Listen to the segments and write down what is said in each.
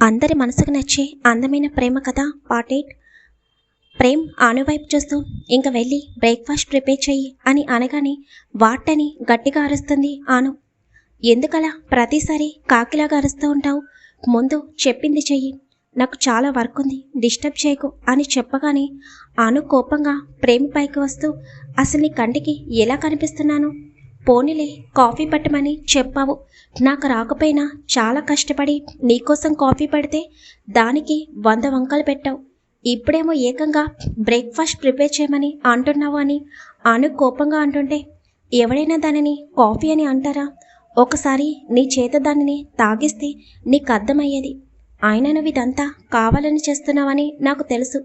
అందరి మనసుకు నచ్చే అందమైన ప్రేమ కథ పార్ట్ ఎయిట్. ప్రేమ్ ఆనువైపు చూస్తూ ఇంక వెళ్ళి బ్రేక్ఫాస్ట్ ప్రిపేర్ చెయ్యి అని అనగానే వాటని గట్టిగా అరుస్తుంది ఆను. ఎందుకలా? ప్రతిసారి కాకిలాగా అరుస్తూ ఉంటావు. ముందు చెప్పింది చెయ్యి. నాకు చాలా వర్క్ ఉంది. డిస్టర్బ్ చేయకు అని చెప్పగానే ఆను కోపంగా ప్రేమ్ పైకి వస్తూ అసలు నీ కంటికి ఎలా కనిపిస్తున్నాను? పోనీలే కాఫీ పట్టమని చెప్పావు. నాకు రాకపోయినా చాలా కష్టపడి నీకోసం కాఫీ పెడితే దానికి వంద వంకలు పెట్టావు. ఇప్పుడేమో ఏకంగా బ్రేక్ఫాస్ట్ ప్రిపేర్ చేయమని అంటున్నావు అని అను కోపంగా అంటుంటే ఎవడైనా దానిని కాఫీ అని అంటారా? ఒకసారి నీ చేత దానిని తాగిస్తే నీకు అర్థమయ్యేది. అయినా నువ్వు ఇదంతా కావాలని చేస్తున్నావని నాకు తెలుసు.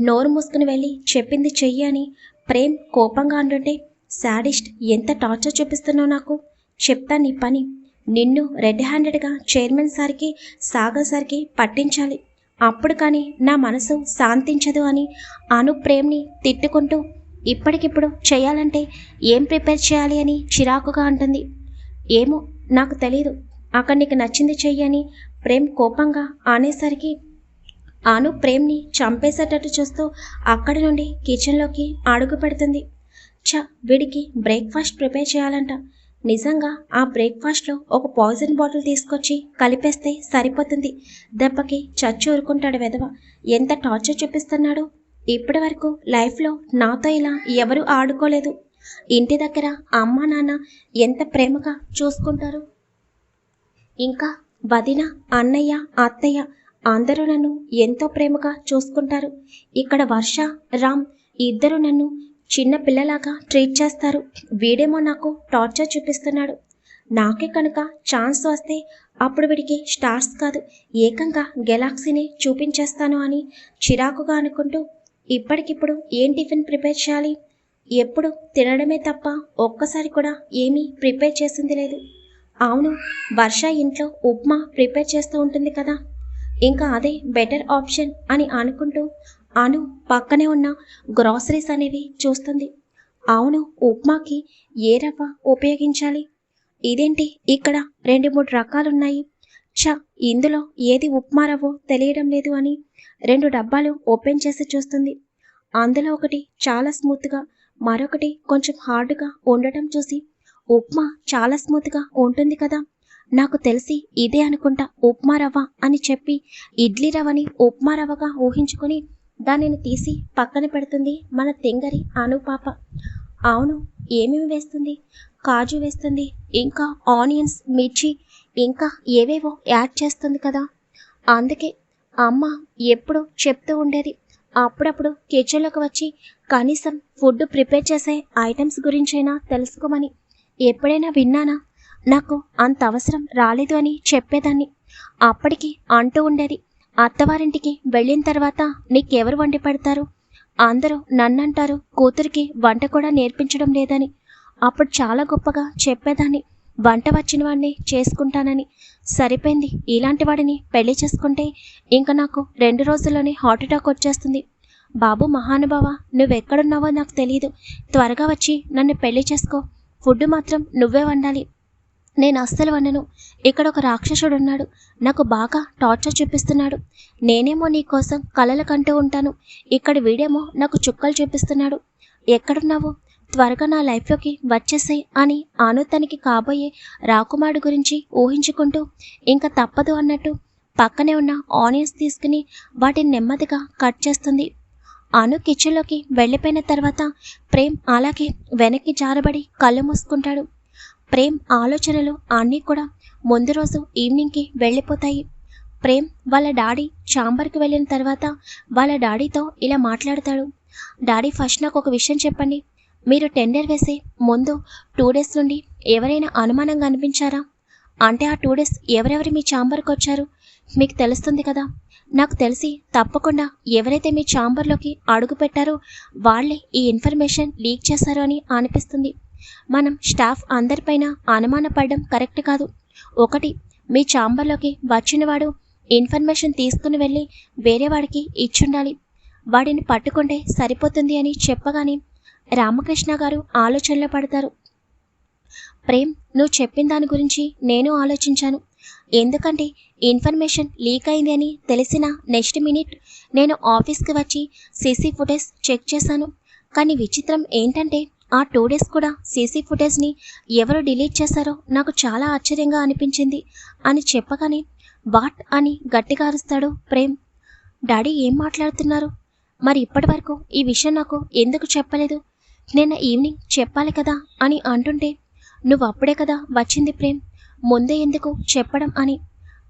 నోరు మూసుకుని వెళ్ళి చెప్పింది చెయ్యి అని ప్రేమ్ కోపంగా అంటుంటే శాడిస్ట్ ఎంత టార్చర్ చూపిస్తున్నావు నాకు? చెప్తా నీ పని. నిన్ను రెడ్ హ్యాండెడ్గా చైర్మన్ సార్కి సాగర్ సార్కి పట్టించాలి. అప్పుడు కానీ నా మనసు శాంతించదు అని అను ప్రేమ్ని తిట్టుకుంటూ ఇప్పటికిప్పుడు చేయాలంటే ఏం ప్రిపేర్ చేయాలి అని చిరాకుగా అంటుంది. ఏమో నాకు తెలియదు అక్కడ నీకు నచ్చింది చెయ్యని ప్రేమ్ కోపంగా ఆనేసరికి అను ప్రేమ్ని చంపేసేటట్టు చూస్తూ అక్కడి నుండి కిచెన్లోకి అడుగు పెడుతుంది. చ వీడికి బ్రేక్ఫాస్ట్ ప్రిపేర్ చేయాలంట. నిజంగా ఆ బ్రేక్ఫాస్ట్లో ఒక పాయిజన్ బాటిల్ తీసుకొచ్చి కలిపేస్తే సరిపోతుంది. దెబ్బకి చచ్చి ఊరుకుంటాడు వెధవ. ఎంత టార్చర్ చూపిస్తున్నాడు? ఇప్పటి వరకు లైఫ్లో నాతో ఇలా ఎవరు ఆడుకోలేదు. ఇంటి దగ్గర అమ్మ నాన్న ఎంత ప్రేమగా చూసుకుంటారు? ఇంకా వదిన అన్నయ్య అత్తయ్య అందరూ నన్ను ఎంతో ప్రేమగా చూసుకుంటారు. ఇక్కడ వర్ష రామ్ ఇద్దరు నన్ను చిన్న పిల్లలాగా ట్రీట్ చేస్తారు. వీడేమో నాకు టార్చర్ చూపిస్తున్నాడు. నాకే కనుక ఛాన్స్ వస్తే అప్పుడు వీడికి స్టార్స్ కాదు ఏకంగా గెలాక్సీని చూపించేస్తాను అని చిరాకుగా అనుకుంటూ ఇప్పటికిప్పుడు ఏం టిఫిన్ ప్రిపేర్ చేయాలి? ఎప్పుడు తినడమే తప్ప ఒక్కసారి కూడా ఏమీ ప్రిపేర్ చేసింది లేదు. అవును వర్ష ఇంట్లో ఉప్మా ప్రిపేర్ చేస్తూ ఉంటుంది కదా. ఇంకా అదే బెటర్ ఆప్షన్ అని అనుకుంటూ అను పక్కనే ఉన్న గ్రాసరీస్ అనేవి చూస్తుంది. అవును ఉప్మాకి ఏ రవ్వ ఉపయోగించాలి? ఇదేంటి ఇక్కడ రెండు మూడు రకాలున్నాయి? చ ఇందులో ఏది ఉప్మా రవ్వో తెలియడం లేదు అని రెండు డబ్బాలు ఓపెన్ చేసి చూస్తుంది. అందులో ఒకటి చాలా స్మూత్గా మరొకటి కొంచెం హార్డ్గా ఉండటం చూసి ఉప్మా చాలా స్మూత్గా ఉంటుంది కదా? నాకు తెలిసి ఇదే అనుకుంటా ఉప్మా రవ్వ అని చెప్పి ఇడ్లీ రవ్వని ఉప్మా రవ్వగా ఊహించుకొని దానిని తీసి పక్కన పెడుతుంది మన తెంగరి అనుపాప. అవును ఏమేమి వేస్తుంది? కాజు వేస్తుంది ఇంకా ఆనియన్స్ మిర్చి ఇంకా ఏవేవో యాడ్ చేస్తుంది కదా. అందుకే అమ్మ ఎప్పుడు చెప్తూ ఉండేది. అప్పుడప్పుడు కిచెన్లోకి వచ్చి కనీసం ఫుడ్ ప్రిపేర్ చేసే ఐటమ్స్ గురించైనా తెలుసుకోమని. ఎప్పుడైనా విన్నానా? నాకు అంత అవసరం రాలేదు అని చెప్పేదాన్ని. అప్పటికి అంటూ ఉండేది. అత్తవారింటికి వెళ్ళిన తర్వాత నీకెవరు వండి పెడతారు? అందరూ నన్నంటారు కూతురికి వంట కూడా నేర్పించడం లేదని. అప్పుడు చాలా గొప్పగా చెప్పేదాన్ని. వంట వచ్చిన వాడిని చేసుకుంటానని. సరిపోయింది ఇలాంటి వాడిని పెళ్ళి చేసుకుంటే ఇంకా నాకు రెండు రోజుల్లోనే హార్ట్ అటాక్ వచ్చేస్తుంది. బాబు మహానుభావ నువ్వెక్కడున్నావో నాకు తెలియదు త్వరగా వచ్చి నన్ను పెళ్ళి చేసుకో. ఫుడ్ మాత్రం నువ్వే వండాలి. నేను అస్సలు వండను ఇక్కడ ఒక రాక్షసుడు ఉన్నాడు. నాకు బాగా టార్చర్ చూపిస్తున్నాడు. నేనేమో నీ కోసం కలలు కంటూ ఉంటాను. ఇక్కడ వీడేమో నాకు చుక్కలు చూపిస్తున్నాడు. ఎక్కడున్నావు? త్వరగా నా లైఫ్లోకి వచ్చేసాయి అని ఆను తనకి కాబోయే రాకుమారుడు గురించి ఊహించుకుంటూ ఇంకా తప్పదు అన్నట్టు పక్కనే ఉన్న ఆనియన్స్ తీసుకుని వాటిని నెమ్మదిగా కట్ చేస్తుంది. అను కిచెన్లోకి వెళ్ళిపోయిన తర్వాత ప్రేమ్ అలాగే వెనక్కి జారబడి కళ్ళు మూసుకుంటాడు. ప్రేమ్ ఆలోచనలు అన్నీ కూడా ముందు రోజు ఈవినింగ్కి వెళ్ళిపోతాయి. ప్రేమ్ వాళ్ళ డాడీ చాంబర్కి వెళ్ళిన తర్వాత వాళ్ళ డాడీతో ఇలా మాట్లాడతాడు. డాడీ ఫస్ట్ నాకు ఒక విషయం చెప్పండి. మీరు టెండర్ వేసే ముందు టూ డేస్ నుండి ఎవరైనా అనుమానంగా అనిపించారా? అంటే ఆ టూ డేస్ ఎవరెవరు మీ చాంబర్కి వచ్చారు? మీకు తెలుస్తుంది కదా. నాకు తెలిసి తప్పకుండా ఎవరైతే మీ చాంబర్లోకి అడుగు పెట్టారో వాళ్ళే ఈ ఇన్ఫర్మేషన్ లీక్ చేశారో అని అనిపిస్తుంది. మనం స్టాఫ్ అందరిపైన అనుమానపడడం కరెక్ట్ కాదు. ఒకటి మీ చాంబర్లోకి వచ్చినవాడు ఇన్ఫర్మేషన్ తీసుకుని వెళ్ళి వేరే వాడికి ఇచ్చుండాలి. వాడిని పట్టుకుంటే సరిపోతుంది అని చెప్పగానే రామకృష్ణ గారు ఆలోచనలో పడతారు. ప్రేమ్ నువ్వు చెప్పిన దాని గురించి నేను ఆలోచించాను. ఎందుకంటే ఇన్ఫర్మేషన్ లీక్ అయింది అని తెలిసిన నెక్స్ట్ మినిట్ నేను ఆఫీస్కి వచ్చి సీసీ ఫుటేజ్ చెక్ చేశాను. కానీ విచిత్రం ఏంటంటే ఆ టూ డేస్ కూడా సీసీ ఫుటేజ్ని ఎవరు డిలీట్ చేశారో నాకు చాలా ఆశ్చర్యంగా అనిపించింది. అని చెప్పగానే వాట్ అని గట్టిగా అరుస్తాడు ప్రేమ్. డాడీ ఏం మాట్లాడుతున్నారు? మరి ఇప్పటి వరకు ఈ విషయం నాకు ఎందుకు చెప్పలేదు? నిన్న ఈవినింగ్ చెప్పాలి కదా అని అంటుంటే నువ్వు అప్పుడే కదా వచ్చింది ప్రేమ్. ముందే ఎందుకు చెప్పడం అని.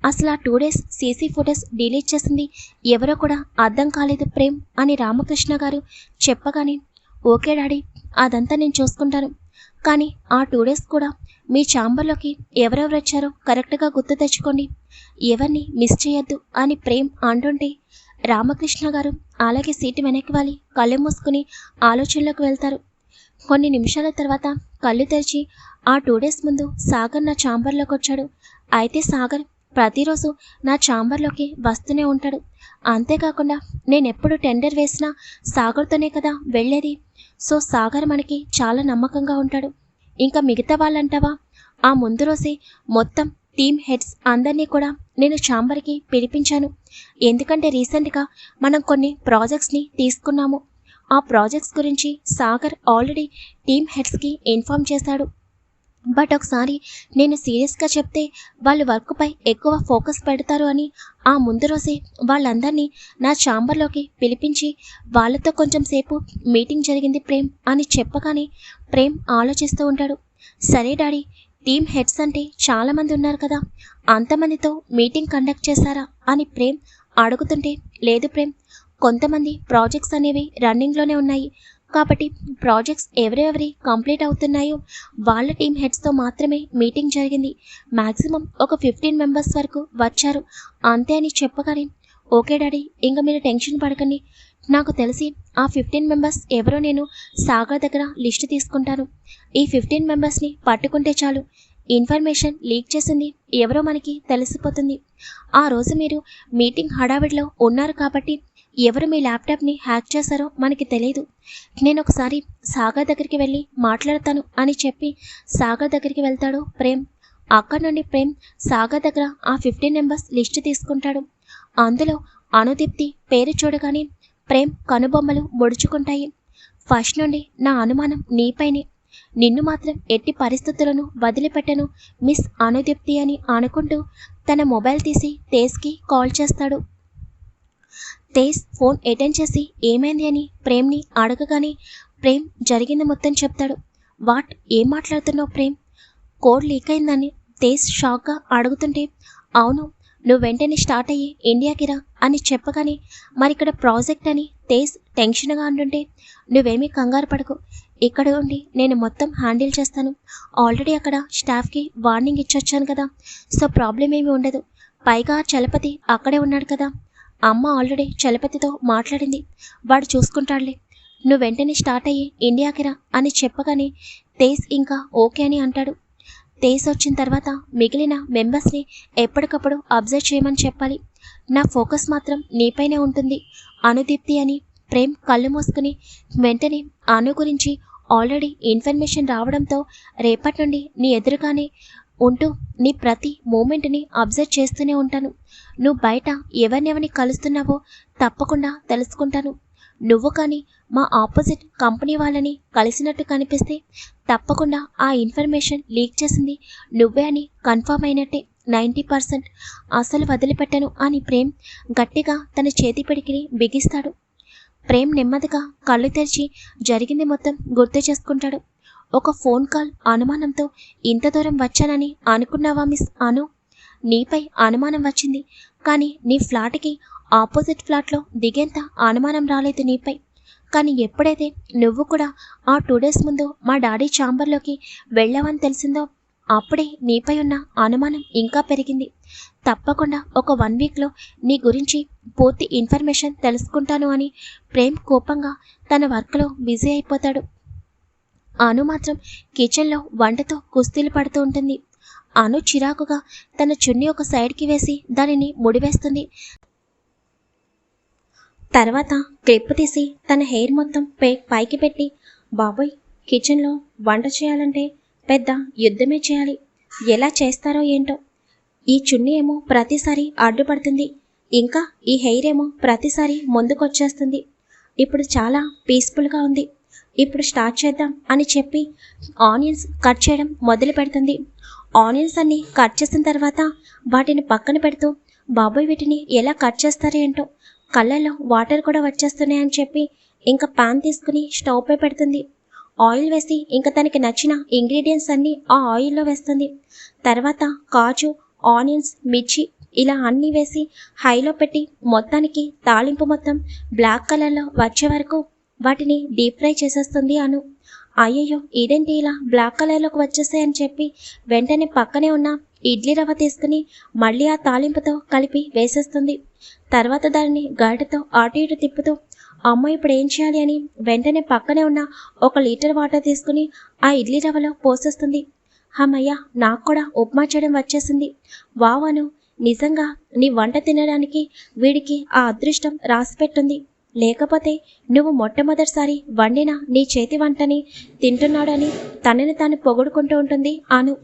అసలు ఆ two days CC footage delete చేసింది ఎవరో కూడా అర్థం కాలేదు ప్రేమ్ అని రామకృష్ణ గారు చెప్పగానే ఓకే డాడీ అదంతా నేను చూసుకుంటాను. కానీ ఆ టూ డేస్ కూడా మీ ఛాంబర్లోకి ఎవరెవరు వచ్చారో కరెక్ట్గా గుర్తు తెచ్చుకోండి. ఎవరిని మిస్ చేయొద్దు అని ప్రేమ్ అంటుంటే రామకృష్ణ గారు అలాగే సీటు వెనక్కి వాలి కళ్ళు మూసుకుని ఆలోచనలోకి వెళ్తారు. కొన్ని నిమిషాల తర్వాత కళ్ళు తెరిచి ఆ టూ డేస్ ముందు సాగర్ నా ఛాంబర్లోకి వచ్చాడు. అయితే సాగర్ ప్రతిరోజు నా ఛాంబర్లోకి వస్తూనే ఉంటాడు. అంతేకాకుండా నేను ఎప్పుడు టెండర్ వేసినా సాగర్తోనే కదా వెళ్ళేది. సో సాగర్ మనకి చాలా నమ్మకంగా ఉంటాడు. ఇంకా మిగతా వాళ్ళంటావా? ఆ ముందు రోజే మొత్తం టీమ్ హెడ్స్ అందరినీ కూడా నేను ఛాంబర్కి పిలిపించాను. ఎందుకంటే రీసెంట్గా మనం కొన్ని ప్రాజెక్ట్స్ని తీసుకున్నాము. ఆ ప్రాజెక్ట్స్ గురించి సాగర్ ఆల్రెడీ టీమ్ హెడ్స్కి ఇన్ఫామ్ చేశాడు. బట్ ఒకసారి నేను సీరియస్గా చెప్తే వాళ్ళు వర్క్పై ఎక్కువ ఫోకస్ పెడతారు అని ఆ ముందు రోజే వాళ్ళందరినీ నా ఛాంబర్లోకి పిలిపించి వాళ్ళతో కొంచెం సేపు మీటింగ్ జరిగింది ప్రేమ్ అని చెప్పగానే ప్రేమ్ ఆలోచిస్తూ ఉంటాడు. సరే డాడీ టీమ్ హెడ్స్ అంటే చాలామంది ఉన్నారు కదా అంతమందితో మీటింగ్ కండక్ట్ చేశారా అని ప్రేమ్ అడుగుతుంటే లేదు ప్రేమ్ కొంతమంది ప్రాజెక్ట్స్ అనేవి రన్నింగ్లోనే ఉన్నాయి కాబట్టి ప్రాజెక్ట్స్ ఎవరెవరి కంప్లీట్ అవుతున్నాయో వాళ్ళ టీమ్ హెడ్స్తో మాత్రమే మీటింగ్ జరిగింది. మ్యాక్సిమం ఒక ఫిఫ్టీన్ మెంబర్స్ వరకు వచ్చారు. అంతే అని చెప్పగానే ఓకే డాడీ ఇంకా మీరు టెన్షన్ పడకండి. నాకు తెలిసి ఆ ఫిఫ్టీన్ మెంబర్స్ ఎవరో నేను సాగర్ దగ్గర లిస్ట్ తీసుకుంటాను. ఈ ఫిఫ్టీన్ మెంబర్స్ని పట్టుకుంటే చాలు. ఇన్ఫర్మేషన్ లీక్ చేసింది ఎవరో మనకి తెలిసిపోతుంది. ఆ రోజు మీరు మీటింగ్ హడావిడిలో ఉన్నారు కాబట్టి ఎవరు మీ ల్యాప్టాప్ని హ్యాక్ చేశారో మనకి తెలియదు నేను ఒకసారి సాగర్ దగ్గరికి వెళ్ళి మాట్లాడతాను అని చెప్పి సాగర్ దగ్గరికి వెళ్తాడు ప్రేమ్. అక్కడి నుండి ప్రేమ్ సాగర్ దగ్గర ఆ ఫిఫ్టీన్ నెంబర్స్ లిస్ట్ తీసుకుంటాడు. అందులో అనుదీప్తి పేరు చూడగానే ప్రేమ్ కనుబొమ్మలు ముడుచుకుంటాయి. ఫస్ట్ నుండి నా అనుమానం నీపైనే. నిన్ను మాత్రం ఎట్టి పరిస్థితులను వదిలిపెట్టను మిస్ అనుదీప్తి అని అనుకుంటూ తన మొబైల్ తీసి తేజ్కి కాల్ చేస్తాడు. తేజ్ ఫోన్ అటెండ్ చేసి ఏమైంది అని ప్రేమ్ని అడగగానే ప్రేమ్ జరిగింది మొత్తం చెప్తాడు. వాట్? ఏం మాట్లాడుతున్నావు ప్రేమ్? కోడ్ లీక్ అయిందని తేజ్ షాక్గా అడుగుతుంటే అవును నువ్వు వెంటనే స్టార్ట్ అయ్యి ఇండియాకి రా అని చెప్పగానే మరి ఇక్కడ ప్రాజెక్ట్ అని తేజ్ టెన్షన్గా అంటుంటే నువ్వేమీ కంగారు పడకు. ఇక్కడ ఉండి నేను మొత్తం హ్యాండిల్ చేస్తాను. ఆల్రెడీ అక్కడ స్టాఫ్కి వార్నింగ్ ఇచ్చొచ్చాను కదా. సో ప్రాబ్లం ఏమీ ఉండదు. పైగా చలపతి అక్కడే ఉన్నాడు కదా. అమ్మ ఆల్రెడీ చలపతితో మాట్లాడింది. వాడు చూసుకుంటాడులే. నువ్వు వెంటనే స్టార్ట్ అయ్యి ఇండియాకి రా అని చెప్పగానే తేజ్ ఇంకా ఓకే అని అంటాడు. తేజ్ వచ్చిన తర్వాత మిగిలిన మెంబర్స్ని ఎప్పటికప్పుడు అబ్జర్వ్ చేయమని చెప్పాలి. నా ఫోకస్ మాత్రం నీపైనే ఉంటుంది. అనుదీప్తి అని ప్రేమ్ కళ్ళు మూసుకుని వెంటనే అను గురించి ఆల్రెడీ ఇన్ఫర్మేషన్ రావడంతో రేపటి నుండి నీ ఎదురుగానే ఉంటూ నీ ప్రతి మూమెంట్ని అబ్జర్వ్ చేస్తూనే ఉంటాను. నువ్వు బయట ఎవరినెవరిని కలుస్తున్నావో తప్పకుండా తెలుసుకుంటాను. నువ్వు కానీ మా ఆపోజిట్ కంపెనీ వాళ్ళని కలిసినట్టు కనిపిస్తే తప్పకుండా ఆ ఇన్ఫర్మేషన్ లీక్ చేసింది నువ్వే అని కన్ఫర్మ్ అయినట్టే నైంటీ పర్సెంట్ అసలు వదిలిపెట్టను అని ప్రేమ్ గట్టిగా తన చేతి పిడికిని బిగిస్తాడు. ప్రేమ్ నెమ్మదిగా కళ్ళు తెరిచి జరిగింది మొత్తం గుర్తు చేసుకుంటాడు. ఒక ఫోన్ కాల్ అనుమానంతో ఇంత దూరం వచ్చానని అనుకున్నావా మిస్ అను? నీపై అనుమానం వచ్చింది. కానీ నీ ఫ్లాట్కి ఆపోజిట్ ఫ్లాట్లో దిగేంత అనుమానం రాలేదు నీపై. కానీ ఎప్పుడైతే నువ్వు కూడా ఆ టూ డేస్ ముందు మా డాడీ ఛాంబర్లోకి వెళ్ళావని తెలిసిందో అప్పుడే నీపై ఉన్న అనుమానం ఇంకా పెరిగింది. తప్పకుండా ఒక వన్ వీక్లో నీ గురించి పూర్తి ఇన్ఫర్మేషన్ తెలుసుకుంటాను అని ప్రేమ్ కోపంగా తన వర్క్లో బిజీ అయిపోతాడు. అను మాత్రం కిచెన్లో వంటతో కుస్తీలు పడుతూ ఉంటుంది. అను చిరాకుగా తన చున్నీ ఒక సైడ్కి వేసి దానిని ముడివేస్తుంది. తర్వాత క్లిప్ తీసి తన హెయిర్ మొత్తం పై పైకి పెట్టి బాబోయ్ కిచెన్లో వంట చేయాలంటే పెద్ద యుద్ధమే చేయాలి. ఎలా చేస్తారో ఏంటో. ఈ చున్నీ ఏమో ప్రతిసారి అడ్డుపడుతుంది. ఇంకా ఈ హెయిర్ ఏమో ప్రతిసారి ముందుకొచ్చేస్తుంది. ఇప్పుడు చాలా పీస్ఫుల్గా ఉంది. ఇప్పుడు స్టార్ట్ చేద్దాం అని చెప్పి ఆనియన్స్ కట్ చేయడం మొదలు పెడుతుంది ఆనియన్స్ అన్ని కట్ చేసిన తర్వాత వాటిని పక్కన పెడుతూ బాబాయ్ వీటిని ఎలా కట్ చేస్తారో ఏంటో? కళ్ళల్లో వాటర్ కూడా వచ్చేస్తున్నాయని చెప్పి ఇంకా పాన్ తీసుకుని స్టవ్ పై పెడుతుంది. ఆయిల్ వేసి ఇంకా తనకి నచ్చిన ఇంగ్రీడియంట్స్ అన్నీ ఆ ఆయిల్లో వేస్తుంది. తర్వాత కాజు ఆనియన్స్ మిర్చి ఇలా అన్నీ వేసి హైలో పెట్టి మొత్తానికి తాలింపు మొత్తం బ్లాక్ కలర్లో వచ్చే వరకు వాటిని డీప్ ఫ్రై చేసేస్తుంది అను. అయ్యయ్యో ఇదేంటి ఇలా బ్లాక్ కలర్లోకి వచ్చేస్తాయని చెప్పి వెంటనే పక్కనే ఉన్న ఇడ్లీ రవ్వ తీసుకుని మళ్ళీ ఆ తాలింపుతో కలిపి వేసేస్తుంది. తర్వాత దానిని గరిటతో అటు ఇటు తిప్పుతూ అమ్మ ఇప్పుడు ఏం చేయాలి? అని వెంటనే పక్కనే ఉన్న ఒక లీటర్ వాటర్ తీసుకుని ఆ ఇడ్లీ రవ్వలో పోసేస్తుంది. అమ్మయ్య నాకు కూడా ఉప్మా చేయడం వచ్చేసింది. వావను నిజంగా నీ వంట తినడానికి వీడికి ఆ అదృష్టం రాసిపెట్టుంది. లేకపోతే నువ్వు మొట్టమొదటిసారి వండిన నీ చేతి వంటని తింటున్నాడని తనని తాను పొగుడుకుంటూ ఉంటుంది అను.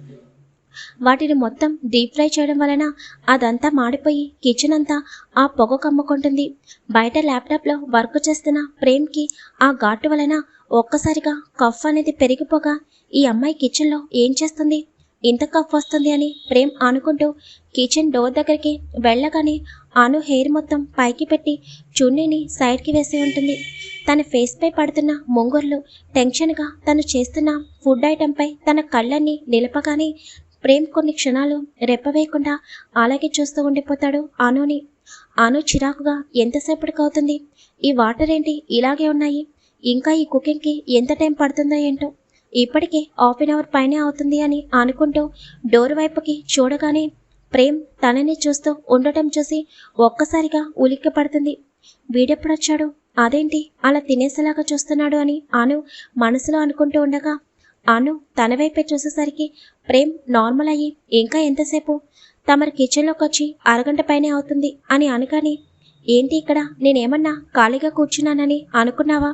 వాటిని మొత్తం డీప్ ఫ్రై చేయడం వలన అదంతా మాడిపోయి కిచెన్ అంతా ఆ పొగ కమ్ముకుంటుంది. బయట ల్యాప్టాప్లో వర్క్ చేస్తున్న ప్రేమ్కి ఆ ఘాటు వలన ఒక్కసారిగా కఫ్ అనేది పెరిగిపోగా ఈ అమ్మాయి కిచెన్లో ఏం చేస్తుంది? ఇంత కఫ్ వస్తుంది అని ప్రేమ్ అనుకుంటూ కిచెన్ డోర్ దగ్గరికి వెళ్ళగానే అను హెయిర్ మొత్తం పైకి పెట్టి చున్నీని సైడ్కి వేసి ఉంటుంది. తన ఫేస్పై పడుతున్న ముంగుర్లు టెన్షన్గా తను చేస్తున్న ఫుడ్ ఐటెంపై తన కళ్ళన్ని నిలపగానే ప్రేమ్ కొన్ని క్షణాలు రెప్పవేయకుండా అలాగే చూస్తూ ఉండిపోతాడు అనుని అను చిరాకుగా ఎంతసేపటికి అవుతుంది ఈ వాటర్ ఏంటి? ఇలాగే ఉన్నాయి. ఇంకా ఈ కుకింగ్కి ఎంత టైం పడుతుందో ఏంటో. ఇప్పటికే హాఫ్ అన్ అవర్ పైనే అవుతుంది అని అనుకుంటూ డోర్ వైపుకి చూడగానే ప్రేమ్ తనని చూస్తూ ఉండటం చూసి ఒక్కసారిగా ఉలిక్కి పడుతుంది వీడెప్పుడొచ్చాడు? అదేంటి? అలా తినేసేలాగా చూస్తున్నాడు అని అను మనసులో అనుకుంటూ ఉండగా అను తన వైపే చూసేసరికి ప్రేమ్ నార్మల్ అయ్యి ఇంకా ఎంతసేపు? తమరి కిచెన్లోకి వచ్చి అరగంట పైనే అవుతుంది అని అనగాని ఏంటి ఇక్కడ? నేనేమన్నా ఖాళీగా కూర్చున్నానని అనుకున్నావా?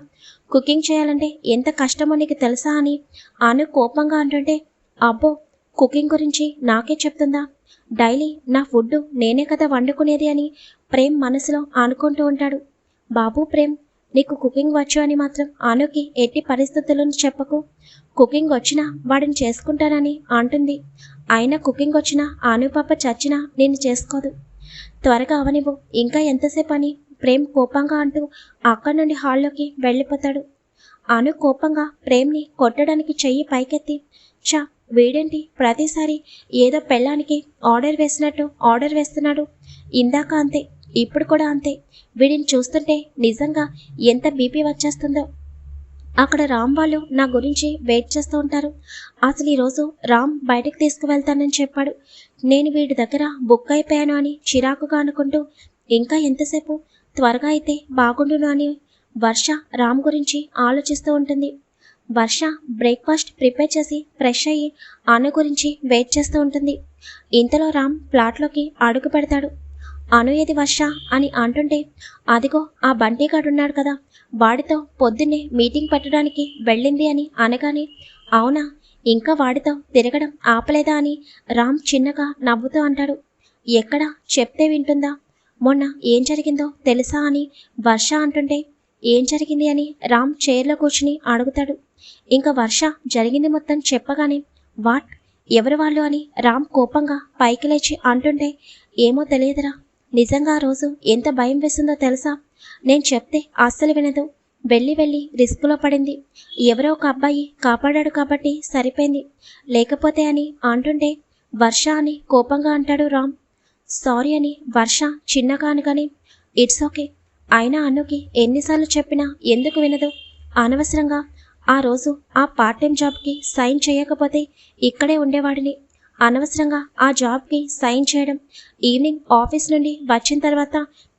కుకింగ్ చేయాలంటే ఎంత కష్టమో నీకు తెలుసా అని అను కోపంగా అంటుంటే అబ్బో కుకింగ్ గురించి నాకే చెప్తుందా? డైలీ నా ఫుడ్ నేనే కదా వండుకునేది అని ప్రేమ్ మనసులో అనుకుంటూ ఉంటాడు. బాబు ప్రేమ్ నీకు కుకింగ్ వచ్చు అని మాత్రం ఆనుకి ఎట్టి పరిస్థితులను చెప్పకు. కుకింగ్ వచ్చినా వాడిని చేసుకుంటానని అంటుంది. అయినా కుకింగ్ వచ్చినా ఆను పాప చచ్చినా నేను చేసుకోదు. త్వరగా అవనివ్వు ఇంకా ఎంతసేపు అని ప్రేమ్ కోపంగా అంటూ అక్కడి నుండి హాల్లోకి వెళ్ళిపోతాడు. అను కోపంగా ప్రేమ్ని కొట్టడానికి చెయ్యి పైకెత్తి చా వీడేంటి? ప్రతిసారి ఏదో పెళ్ళానికి ఆర్డర్ వేసినట్టు ఆర్డర్ వేస్తున్నాడు. ఇందాక అంతే ఇప్పుడు కూడా అంతే. వీడిని చూస్తుంటే నిజంగా ఎంత బీపీ వచ్చేస్తుందో. అక్కడ రామ్ వాళ్ళు నా గురించి వెయిట్ చేస్తూ ఉంటారు. అసలు ఈరోజు రామ్ బయటకు తీసుకువెళ్తానని చెప్పాడు. నేను వీడి దగ్గర బుక్ అయిపోయాను అని చిరాకుగా అనుకుంటూ ఇంకా ఎంతసేపు? త్వరగా అయితే బాగుండును అని వర్ష రామ్ గురించి ఆలోచిస్తూ ఉంటుంది. వర్ష బ్రేక్ఫాస్ట్ ప్రిపేర్ చేసి ఫ్రెష్ అయ్యి అను గురించి వెయిట్ చేస్తూ ఉంటుంది. ఇంతలో రామ్ ప్లాట్లోకి అడుగు పెడతాడు. అను ఏది వర్ష అని అంటుంటే అదిగో ఆ బంటీగాడున్నాడు కదా వాడితో పొద్దున్నే మీటింగ్ పెట్టడానికి వెళ్ళింది అని అనగానే అవునా ఇంకా వాడితో తిరగడం ఆపలేదా అని రామ్ చిన్నగా నవ్వుతూ అంటాడు. ఎక్కడ? చెప్తే వింటుందా? మొన్న ఏం జరిగిందో తెలుసా అని వర్ష అంటుంటే ఏం జరిగింది అని రామ్ చైర్లో కూర్చుని అడుగుతాడు. ఇంకా వర్ష జరిగింది మొత్తం చెప్పగానే వాట్? ఎవరు వాళ్ళు? అని రామ్ కోపంగా పైకి లేచి అంటుంటే ఏమో తెలియదురా. నిజంగా ఆ రోజు ఎంత భయం వేసిందో తెలుసా? నేను చెప్తే అస్సలు వినదు. వెళ్ళి వెళ్ళి రిస్క్లో పడింది. ఎవరో ఒక అబ్బాయి కాపాడాడు కాబట్టి సరిపోయింది. లేకపోతే అని అంటుంటే వర్ష అని కోపంగా అంటాడు రామ్. సారీ అని వర్ష చిన్నగా అనగానే ఇట్స్ ఓకే. అయినా అన్నుకి ఎన్నిసార్లు చెప్పినా ఎందుకు వినదు? అనవసరంగా ఆ రోజు ఆ పార్ట్ టైం జాబ్కి సైన్ చేయకపోతే ఇక్కడే ఉండేవాడిని. అనవసరంగా ఆ జాబ్కి సైన్ చేయడం ఈవినింగ్ ఆఫీస్ నుండి వచ్చిన తర్వాత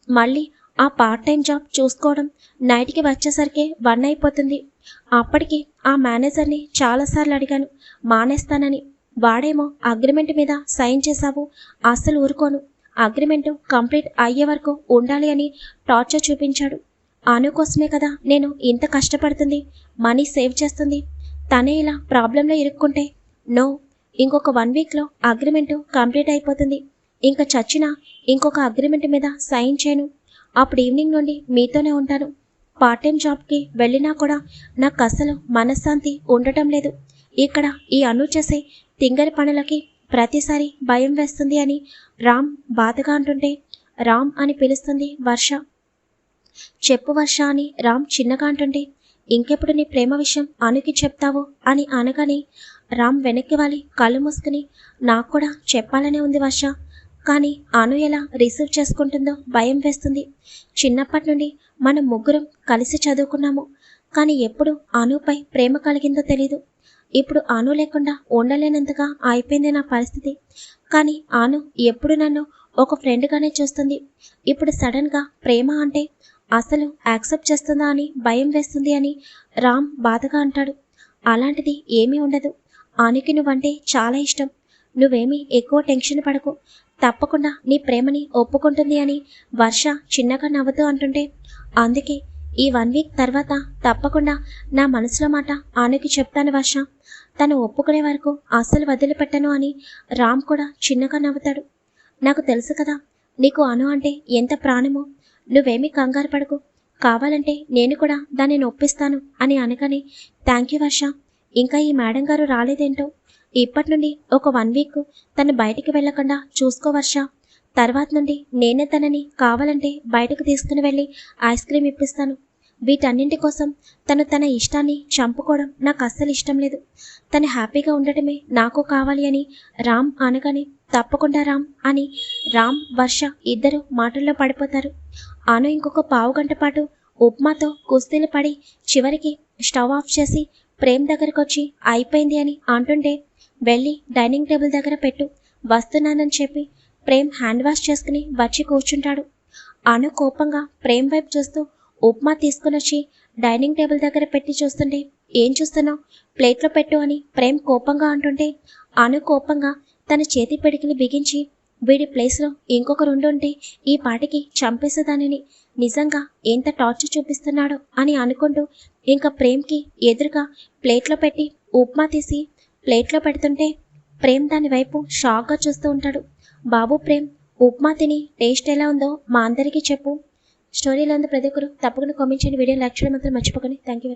మళ్ళీ ఆ పార్ట్ టైం జాబ్ చూసుకోవడం నైట్కి వచ్చేసరికి వన్ అయిపోతుంది. అప్పటికి ఆ మేనేజర్ని చాలాసార్లు అడిగాను మానేస్తానని. వాడేమో అగ్రిమెంట్ మీద సైన్ చేశావు అస్సలు ఊరుకోను. అగ్రిమెంట్ కంప్లీట్ అయ్యే వరకు ఉండాలి అని టార్చర్ చూపించాడు. అను కోసమే కదా నేను ఇంత కష్టపడుతుంది మనీ సేవ్ చేస్తుంది. తనే ఇలా ప్రాబ్లంలో ఇరుక్కుంటే నో ఇంకొక వన్ వీక్లో అగ్రిమెంట్ కంప్లీట్ అయిపోతుంది. ఇంకా చచ్చినా ఇంకొక అగ్రిమెంట్ మీద సైన్ చేయను. అప్పుడు ఈవినింగ్ నుండి మీతోనే ఉంటాను. పార్ట్ టైం జాబ్కి వెళ్ళినా కూడా నాకు అసలు మనశ్శాంతి ఉండటం లేదు. ఇక్కడ ఈ అను చేసే తింగరి పనులకి ప్రతిసారి భయం వేస్తుంది అని రామ్ బాధగా అంటుంటే రామ్ అని పిలుస్తుంది వర్ష. చెప్పు వర్ష అని రామ్ చిన్నగా అంటుంటే ఇంకెప్పుడు నీ ప్రేమ విషయం అనుకి చెప్తావు అని అనగానే రామ్ వెనక్కి వాలి కళ్ళు మూసుకుని నాకు కూడా చెప్పాలనే ఉంది వర్ష. కానీ అను ఎలా రిసీవ్ చేసుకుంటుందో భయం వేస్తుంది. చిన్నప్పటి నుండి మనం ముగ్గురం కలిసి చదువుకున్నాము. కానీ ఎప్పుడు అనుపై ప్రేమ కలిగిందో తెలీదు. ఇప్పుడు అను లేకుండా ఉండలేనంతగా అయిపోయింది నా పరిస్థితి. కానీ అను ఎప్పుడు నన్ను ఒక ఫ్రెండ్గానే చూస్తుంది. ఇప్పుడు సడన్గా ప్రేమ అంటే అసలు యాక్సెప్ట్ చేస్తుందా అని భయం వేస్తుంది అని రామ్ బాధగా అంటాడు. అలాంటిది ఏమీ ఉండదు. ఆనికి నువ్వంటే చాలా ఇష్టం. నువ్వేమీ ఎక్కువ టెన్షన్ పడకు. తప్పకుండా నీ ప్రేమని ఒప్పుకుంటుంది అని వర్ష చిన్నగా నవ్వుతూ అంటుంటే అందుకే ఈ వన్ వీక్ తర్వాత తప్పకుండా నా మనసులో మాట ఆనకి చెప్తాను వర్ష. తను ఒప్పుకునే వరకు అస్సలు వదిలిపెట్టను అని రామ్ కూడా చిన్నగా నవ్వుతాడు. నాకు తెలుసు కదా నీకు అను అంటే ఎంత ప్రాణమో. నువ్వేమీ కంగారు పడకు. కావాలంటే నేను కూడా దాన్ని నొప్పిస్తాను అని అనగానే థ్యాంక్ యూ వర్ష. ఇంకా ఈ మేడం గారు రాలేదేంటో? ఇప్పటి నుండి ఒక వన్ వీక్ తను బయటికి వెళ్ళకుండా చూసుకో వర్ష. తర్వాత నుండి నేనే తనని కావాలంటే బయటకు తీసుకుని వెళ్ళి ఐస్ క్రీమ్ ఇప్పిస్తాను. వీటన్నింటి కోసం తను తన ఇష్టాన్ని చంపుకోవడం నాకు అస్సలు ఇష్టం లేదు. తను హ్యాపీగా ఉండటమే నాకు కావాలి అని రామ్ అనగానే తప్పకుండా రామ్ అని రామ్ వర్ష ఇద్దరు మాటల్లో పడిపోతారు. అను ఇంకొక పావు గంట పాటు ఉప్మాతో కుస్తీలు పడి చివరికి స్టవ్ ఆఫ్ చేసి ప్రేమ్ దగ్గరకొచ్చి అయిపోయింది అని అంటుండే వెళ్ళి డైనింగ్ టేబుల్ దగ్గర పెట్టు వస్తున్నానని చెప్పి ప్రేమ్ హ్యాండ్ వాష్ చేసుకుని వచ్చి కూర్చుంటాడు. అను కోపంగా ప్రేమ్ వైపు చూస్తూ ఉప్మా తీసుకుని వచ్చి డైనింగ్ టేబుల్ దగ్గర పెట్టి చూస్తుంటే ఏం చూస్తున్నావు? ప్లేట్లో పెట్టు అని ప్రేమ్ కోపంగా అంటుంటే అను కోపంగా తన చేతి పిడికిని బిగించి వీడి ప్లేస్లో ఇంకొక రెండు ఈ పాటికి చంపేసేదానిని. నిజంగా ఎంత టార్చర్ చూపిస్తున్నాడో అని అనుకుంటూ ఇంకా ప్రేమ్కి ఎదురుగా ప్లేట్లో పెట్టి ఉప్మా తీసి ప్లేట్లో పెడుతుంటే ప్రేమ్ దాని వైపు షాక్గా చూస్తూ ఉంటాడు. బాబు ప్రేమ్ ఉప్మా తిని టేస్ట్ ఎలా ఉందో మా అందరికీ చెప్పు. స్టోరీలో ఉంది ప్రతి ఒక్కరు తప్పకుండా కామెంట్ చేయండి. వీడియో లైక్ చేయడం మాత్రం మర్చిపోకండి. Thank you